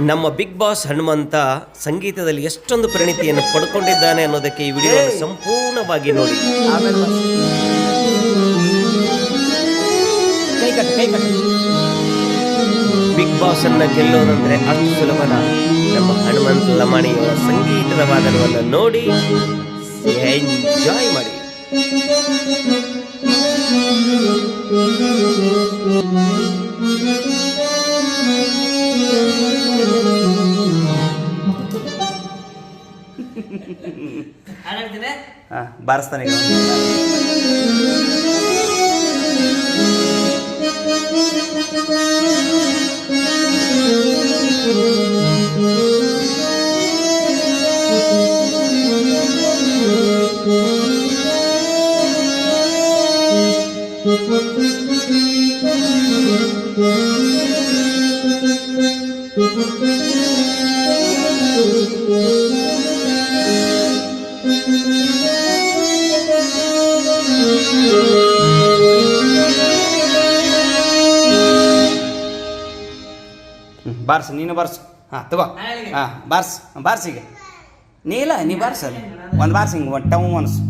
ನಮ್ಮ big boss Hanumantha ಸಂಗೀತದಲ್ಲಿ ಎಷ್ಟೊಂದು ಪರಿಣಿತಿಯನ್ನು ಪಡ್ಕೊಂಡಿದ್ದಾನೆ ಅನ್ನೋದಕ್ಕೆ ಈ ವಿಡಿಯೋ ಸಂಪೂರ್ಣವಾಗಿ ನೋಡಿ. ಬಿಗ್ ಬಾಸ್ ಅನ್ನ ಗೆಲ್ಲೋದಂದ್ರೆ ಅಷ್ಟು ಸುಲಭನ ನಮ್ಮ ಹನುಮಂತ ಲಮಾಣಿಯವರ ಸಂಗೀತದ ವಾದನವನ್ನು ನೋಡಿ. ಎಂಜಾಯ್ ಮಾಡಿ. ಬಾರಿಸ್ತಾನೆ ಈಗ ಹ್ಞೂ ಬಾರ್ಸು ನೀನು ಬಾರ್ಸು. ಹಾಂ ತಗೋ. ಹಾಂ ಬಾರ್ಸ್ ಬಾರ್ಸ್ ಈಗ ನೀ ಇಲ್ಲ ನೀ ಬಾರ್ಸ್ ಅದು ಒಂದು ಬಾರ್ಸ್ ಹಿಂಗೆ ಒಂದು ಟವ್ ಅನ್ಸು